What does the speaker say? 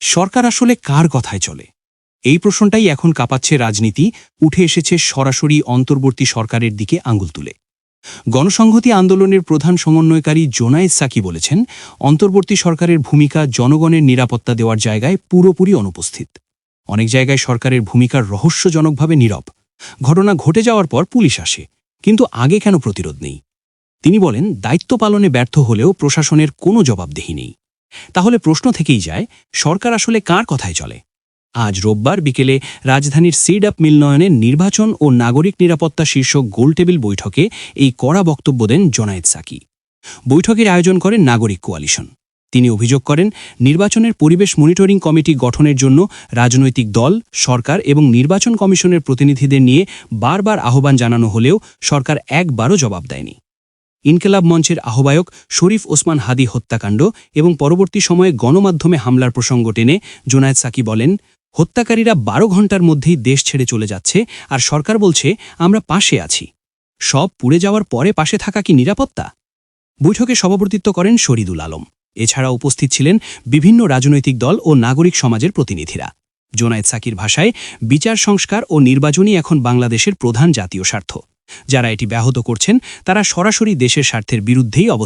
সরকার আসলে কার কথায় চলে? এই প্রশ্নটাই এখন কাঁপাচ্ছে রাজনীতি, উঠে এসেছে সরাসরি অন্তর্বর্তী সরকারের দিকে আঙুল তুলে। গণসংহতি আন্দোলনের প্রধান সমন্বয়কারী জোনায়েদ সাকি বলেছেন, অন্তর্বর্তী সরকারের ভূমিকা জনগণের নিরাপত্তা দেওয়ার জায়গায় পুরোপুরি অনুপস্থিত। অনেক জায়গায় সরকারের ভূমিকার রহস্যজনকভাবে নীরব। ঘটনা ঘটে যাওয়ার পর পুলিশ আসে, কিন্তু আগে কেন প্রতিরোধ নেই? তিনি বলেন, দায়িত্ব পালনে ব্যর্থ হলেও প্রশাসনের কোনো জবাবদেহি নেই। তাহলে প্রশ্ন থেকেই যায়, সরকার আসলে কার কথায় চলে? আজ রোববার বিকেলে রাজধানীর সিড আপ মিলনয়নের নির্বাচন ও নাগরিক নিরাপত্তা শীর্ষক গোলটেবিল বৈঠকে এই কড়া বক্তব্য দেন জোনায়েদ সাকি। বৈঠকের আয়োজন করেন নাগরিক কোয়ালিশন। তিনি অভিযোগ করেন, নির্বাচনের পরিবেশ মনিটরিং কমিটি গঠনের জন্য রাজনৈতিক দল, সরকার এবং নির্বাচন কমিশনের প্রতিনিধিদের নিয়ে বারবার আহ্বান জানানো হলেও সরকার একবারও জবাব দেয়নি। ইনকেলাব মঞ্চের আহ্বায়ক শরীফ ওসমান হাদি হত্যাকাণ্ড এবং পরবর্তী সময়ে গণমাধ্যমে হামলার প্রসঙ্গ টেনে জোনায়েদ সাকি বলেন, হত্যাকারীরা বারো ঘণ্টার মধ্যেই দেশ ছেড়ে চলে যাচ্ছে আর সরকার বলছে, আমরা পাশে আছি। সব পুড়ে যাওয়ার পরে পাশে থাকা কি নিরাপত্তা? বৈঠকে সভাপতিত্ব করেন শরীদুল আলম। এছাড়া উপস্থিত ছিলেন বিভিন্ন রাজনৈতিক দল ও নাগরিক সমাজের প্রতিনিধিরা। জোনায়েদ সাকির ভাষায়, বিচার সংস্কার ও নির্বাচনই এখন বাংলাদেশের প্রধান জাতীয় স্বার্থ। যারা এটি ব্যাহত করছেন তারা সরাসরি দেশের স্বার্থের বিরুদ্ধেই অবস্থান